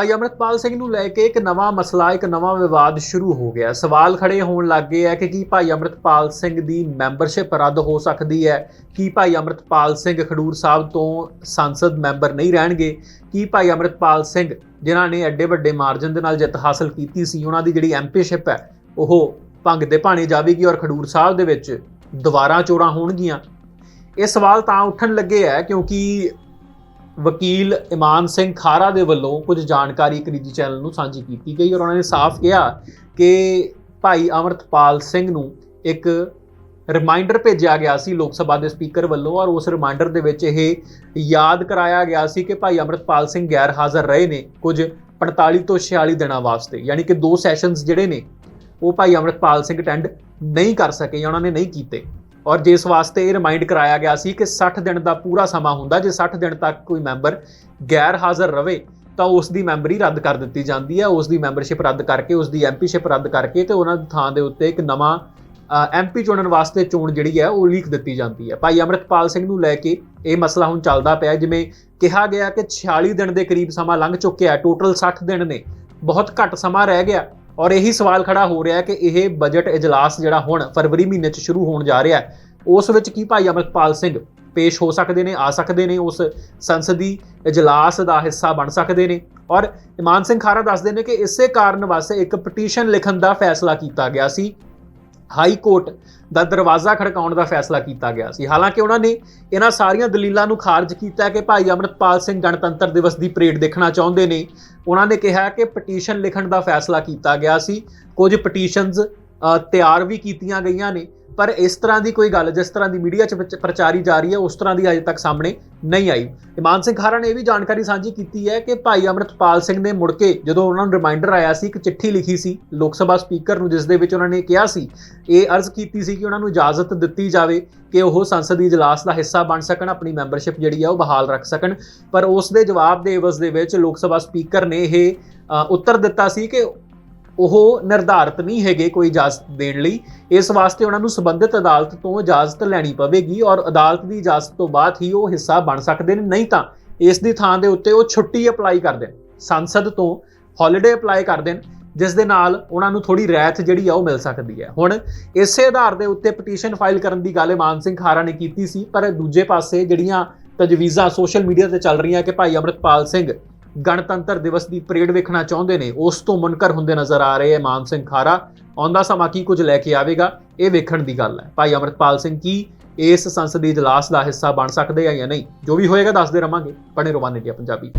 ਭਾਈ ਅਮਰਤਪਾਲ ਸਿੰਘ ਨੂੰ ਲੈ ਕੇ ਇੱਕ ਨਵਾਂ ਮਸਲਾ, ਇੱਕ ਨਵਾਂ ਵਿਵਾਦ ਸ਼ੁਰੂ ਹੋ ਗਿਆ। ਸਵਾਲ ਖੜੇ ਹੋਣ ਲੱਗ ਗਏ ਹੈ ਕਿ ਕੀ ਭਾਈ ਅਮਰਤਪਾਲ ਸਿੰਘ ਦੀ ਮੈਂਬਰਸ਼ਿਪ ਰੱਦ ਹੋ ਸਕਦੀ ਹੈ? ਕੀ ਭਾਈ ਅਮਰਤਪਾਲ ਸਿੰਘ ਖਡੂਰ ਸਾਹਿਬ ਤੋਂ ਸੰਸਦ ਮੈਂਬਰ ਨਹੀਂ ਰਹਿਣਗੇ? ਕੀ ਭਾਈ ਅਮਰਤਪਾਲ ਸਿੰਘ, ਜਿਨ੍ਹਾਂ ਨੇ ਐਡੇ ਵੱਡੇ ਮਾਰਜਨ ਦੇ ਨਾਲ ਜਿੱਤ ਹਾਸਲ ਕੀਤੀ ਸੀ, ਉਹਨਾਂ ਦੀ ਜਿਹੜੀ ਐਮਪੀਸ਼ਿਪ ਹੈ, ਉਹ ਭੰਗ ਦੇ ਭਾਣੇ ਜਾਵੇਗੀ ਔਰ ਖਡੂਰ ਸਾਹਿਬ ਦੇ ਵਿੱਚ ਦੁਬਾਰਾ ਚੋਰਾਂ ਹੋਣਗੀਆਂ? ਇਹ ਸਵਾਲ ਤਾਂ ਉੱਠਣ ਲੱਗੇ ਹੈ ਕਿਉਂਕਿ ਵਕੀਲ ਇਮਾਨ ਸਿੰਘ ਖਾਰਾ ਦੇ ਵੱਲੋਂ ਕੁਝ ਜਾਣਕਾਰੀ ਇੱਕ ਨਿੱਜੀ ਚੈਨਲ ਨੂੰ ਸਾਂਝੀ ਕੀਤੀ ਗਈ ਔਰ ਉਹਨਾਂ ਨੇ ਸਾਫ਼ ਕਿਹਾ ਕਿ ਭਾਈ ਅਮਰਤਪਾਲ ਸਿੰਘ ਨੂੰ ਇੱਕ ਰਿਮਾਈਂਡਰ ਭੇਜਿਆ ਗਿਆ ਸੀ ਲੋਕ ਸਭਾ ਦੇ ਸਪੀਕਰ ਵੱਲੋਂ ਔਰ ਉਸ ਰਿਮਾਈਂਡਰ ਦੇ ਵਿੱਚ ਇਹ ਯਾਦ ਕਰਾਇਆ ਗਿਆ ਸੀ ਕਿ ਭਾਈ ਅਮਰਤਪਾਲ ਸਿੰਘ ਗੈਰ ਹਾਜ਼ਰ ਰਹੇ ਨੇ ਕੁਝ 45 ਤੋਂ 46 ਦਿਨਾਂ ਵਾਸਤੇ, ਯਾਨੀ ਕਿ ਦੋ ਸੈਸ਼ਨਸ ਜਿਹੜੇ ਨੇ, ਉਹ ਭਾਈ ਅਮਰਤਪਾਲ ਸਿੰਘ ਅਟੈਂਡ ਨਹੀਂ ਕਰ ਸਕੇ ਜਾਂ ਉਹਨਾਂ ਨੇ ਨਹੀਂ ਕੀਤੇ। ਔਰ ਜਿਸ ਵਾਸਤੇ ਇਹ ਰਿਮਾਈਂਡ ਕਰਾਇਆ ਗਿਆ ਸੀ ਕਿ 60 ਦਿਨ ਦਾ ਪੂਰਾ ਸਮਾਂ ਹੁੰਦਾ, ਜੇ 60 ਦਿਨ ਤੱਕ ਕੋਈ ਮੈਂਬਰ ਗੈਰ ਹਾਜ਼ਰ ਰਵੇ, ਤਾਂ ਉਸ ਦੀ ਮੈਂਬਰੀ ਰੱਦ ਕਰ ਦਿੱਤੀ ਜਾਂਦੀ ਹੈ। ਉਸ ਦੀ ਮੈਂਬਰਸ਼ਿਪ ਰੱਦ ਕਰਕੇ ਉਸ ਦੀ ਐਮਪੀਸ਼ਿਪ ਰੱਦ ਕਰਕੇ ਤੇ ਉਹਨਾਂ ਦੀ ਥਾਂ ਦੇ ਉੱਤੇ ਇੱਕ ਨਵਾਂ ਐਮਪੀ ਚੁਣਨ ਵਾਸਤੇ ਚੋਣ ਜਿਹੜੀ ਹੈ, ਉਹ ਲੀਕ ਦਿੱਤੀ ਜਾਂਦੀ ਹੈ। ਭਾਈ ਅਮਰਤਪਾਲ ਸਿੰਘ ਨੂੰ ਲੈ ਕੇ ਇਹ ਮਸਲਾ ਹੁਣ ਚੱਲਦਾ ਪਿਆ ਜਿਵੇਂ ਕਿਹਾ ਗਿਆ ਕਿ 46 ਦਿਨ ਦੇ ਕਰੀਬ ਸਮਾਂ ਲੰਘ ਚੁੱਕਿਆ ਟੋਟਲ 60 ਦਿਨ ਨੇ। ਬਹੁਤ ਘੱਟ ਸਮਾਂ ਰਹਿ ਗਿਆ। ਔਰ ਇਹੀ ਸਵਾਲ ਖੜਾ ਹੋ ਰਿਹਾ ਹੈ ਕਿ ਇਹ ਬਜਟ ਇਜਲਾਸ ਜਿਹੜਾ ਹੁਣ ਫਰਵਰੀ ਮਹੀਨੇ 'ਚ ਸ਼ੁਰੂ ਹੋਣ ਜਾ ਰਿਹਾ ਹੈ। ਉਸ ਵਿੱਚ ਕੀ ਭਾਈ ਅਮਰਤਪਾਲ ਸਿੰਘ ਪੇਸ਼ ਹੋ ਸਕਦੇ ਨੇ, ਆ ਸਕਦੇ ਨੇ, ਉਸ ਸੰਸਦੀ ਇਜਲਾਸ ਦਾ ਹਿੱਸਾ ਬਣ ਸਕਦੇ ਨੇ? ਔਰ ਇਮਾਨ ਸਿੰਘ ਖਾਰਾ ਦੱਸਦੇ ਨੇ ਕਿ ਇਸੇ ਕਾਰਨ ਵਾਸਤੇ ਇੱਕ ਪਟੀਸ਼ਨ ਲਿਖਣ ਦਾ ਫੈਸਲਾ ਕੀਤਾ ਗਿਆ ਸੀ। ਹਾਈ ਕੋਰਟ ਦਾ ਦਰਵਾਜ਼ਾ ਖੜਕਾਉਣ ਦਾ ਫੈਸਲਾ ਕੀਤਾ ਗਿਆ ਸੀ। ਹਾਲਾਂਕਿ ਉਹਨਾਂ ਨੇ ਇਹਨਾਂ ਸਾਰੀਆਂ ਦਲੀਲਾਂ ਨੂੰ ਖਾਰਜ ਕੀਤਾ ਕਿ ਭਾਈ ਅਮਰਤਪਾਲ ਸਿੰਘ ਗਣਤੰਤਰ ਦਿਵਸ ਦੀ ਪਰੇਡ ਦੇਖਣਾ ਚਾਹੁੰਦੇ ਨੇ। ਉਹਨਾਂ ਨੇ ਕਿਹਾ ਕਿ ਪਟੀਸ਼ਨ ਲਿਖਣ ਦਾ ਫੈਸਲਾ ਕੀਤਾ ਗਿਆ ਸੀ। ਕੁਝ ਪਟੀਸ਼ਨਸ ਤਿਆਰ ਵੀ ਕੀਤੀਆਂ ਗਈਆਂ ਨੇ। ਪਰ ਇਸ ਤਰ੍ਹਾਂ ਦੀ ਕੋਈ ਗੱਲ, ਜਿਸ ਤਰ੍ਹਾਂ ਦੀ ਮੀਡੀਆ 'ਚ ਵਿੱਚ ਪ੍ਰਚਾਰੀ ਜਾ ਰਹੀ ਹੈ, ਉਸ ਤਰ੍ਹਾਂ ਦੀ ਅਜੇ ਤੱਕ ਸਾਹਮਣੇ ਨਹੀਂ ਆਈ। ਇਮਾਨ ਸਿੰਘ ਖਾਰਾ ਨੇ ਇਹ ਵੀ ਜਾਣਕਾਰੀ ਸਾਂਝੀ ਕੀਤੀ ਹੈ ਕਿ ਭਾਈ ਅਮਰਤਪਾਲ ਸਿੰਘ ਨੇ ਮੁੜ ਕੇ ਜਦੋਂ ਉਹਨਾਂ ਨੂੰ ਰਿਮਾਈਂਡਰ ਆਇਆ ਸੀ, ਇੱਕ ਚਿੱਠੀ ਲਿਖੀ ਸੀ ਲੋਕ ਸਭਾ ਸਪੀਕਰ ਨੂੰ, ਜਿਸ ਦੇ ਵਿੱਚ ਉਹਨਾਂ ਨੇ ਕਿਹਾ ਸੀ, ਇਹ ਅਰਜ਼ ਕੀਤੀ ਸੀ ਕਿ ਉਹਨਾਂ ਨੂੰ ਇਜਾਜ਼ਤ ਦਿੱਤੀ ਜਾਵੇ ਕਿ ਉਹ ਸੰਸਦੀ ਇਜਲਾਸ ਦਾ ਹਿੱਸਾ ਬਣ ਸਕਣ, ਆਪਣੀ ਮੈਂਬਰਸ਼ਿਪ ਜਿਹੜੀ ਆ ਉਹ ਬਹਾਲ ਰੱਖ ਸਕਣ। ਪਰ ਉਸ ਦੇ ਜਵਾਬ ਦੇ ਇਵਜ਼ ਦੇ ਵਿੱਚ ਲੋਕ ਸਭਾ ਸਪੀਕਰ ਨੇ ਇਹ ਉੱਤਰ ਦਿੱਤਾ ਸੀ ਕਿ ਉਹ ਨਿਰਧਾਰਤ ਨਹੀਂ ਹੈਗੇ ਕੋਈ ਇਜਾਜ਼ਤ ਦੇਣ ਲਈ। ਇਸ ਵਾਸਤੇ ਉਹਨਾਂ ਨੂੰ ਸੰਬੰਧਿਤ ਅਦਾਲਤ ਤੋਂ ਇਜਾਜ਼ਤ ਲੈਣੀ ਪਵੇਗੀ ਔਰ ਅਦਾਲਤ ਦੀ ਇਜਾਜ਼ਤ ਤੋਂ ਬਾਅਦ ਹੀ ਉਹ ਹਿੱਸਾ ਬਣ ਸਕਦੇ ਨੇ। ਨਹੀਂ ਤਾਂ ਇਸ ਦੀ ਥਾਂ ਦੇ ਉੱਤੇ ਉਹ ਛੁੱਟੀ ਅਪਲਾਈ ਕਰ ਦੇਣ। ਸੰਸਦ ਤੋਂ ਹੌਲੀਡੇ ਅਪਲਾਈ ਕਰ ਦੇਣ, ਜਿਸ ਦੇ ਨਾਲ ਉਹਨਾਂ ਨੂੰ ਥੋੜੀ ਰਹਿਤ ਜਿਹੜੀ ਆ ਉਹ ਮਿਲ ਸਕਦੀ ਹੈ। ਹੁਣ ਇਸੇ ਆਧਾਰ ਦੇ ਉੱਤੇ ਪਟੀਸ਼ਨ ਫਾਈਲ ਕਰਨ ਦੀ ਗੱਲ ਮਾਨ ਸਿੰਘ ਖਾਰਾ ਨੇ ਕੀਤੀ ਸੀ, ਪਰ ਦੂਜੇ ਪਾਸੇ ਜਿਹੜੀਆਂ ਤਜਵੀਜ਼ਾਂ ਸੋਸ਼ਲ ਮੀਡੀਆ ਤੇ ਚੱਲ ਰਹੀਆਂ ਕਿ ਭਾਈ ਅਮਰਤਪਾਲ ਸਿੰਘ ਗਣਤੰਤਰ ਦਿਵਸ ਦੀ ਪਰੇਡ ਵੇਖਣਾ ਚਾਹੁੰਦੇ ਨੇ, ਉਸ ਤੋਂ ਮੁਨਕਰ ਹੁੰਦੇ ਨਜ਼ਰ ਆ ਰਹੇ ਹੈ ਮਾਨ ਸਿੰਘ ਖਾਰਾ। ਆਉਂਦਾ ਸਮਾਂ ਕੀ ਕੁਝ ਲੈ ਕੇ ਆਵੇਗਾ? ਇਹ ਵੇਖਣ ਦੀ ਗੱਲ ਹੈ। ਭਾਈ ਅਮਰਤਪਾਲ ਸਿੰਘ ਕੀ ਇਸ ਸੰਸਦੀ ਇਜਲਾਸ ਦਾ ਹਿੱਸਾ ਬਣ ਸਕਦੇ ਆ ਜਾਂ ਨਹੀਂ? ਜੋ ਵੀ ਹੋਏਗਾ ਦੱਸਦੇ ਰਵਾਂਗੇ। ਬਣੇ ਰਵਾਨੇ ਇੰਡੀਆ ਪੰਜਾਬੀ।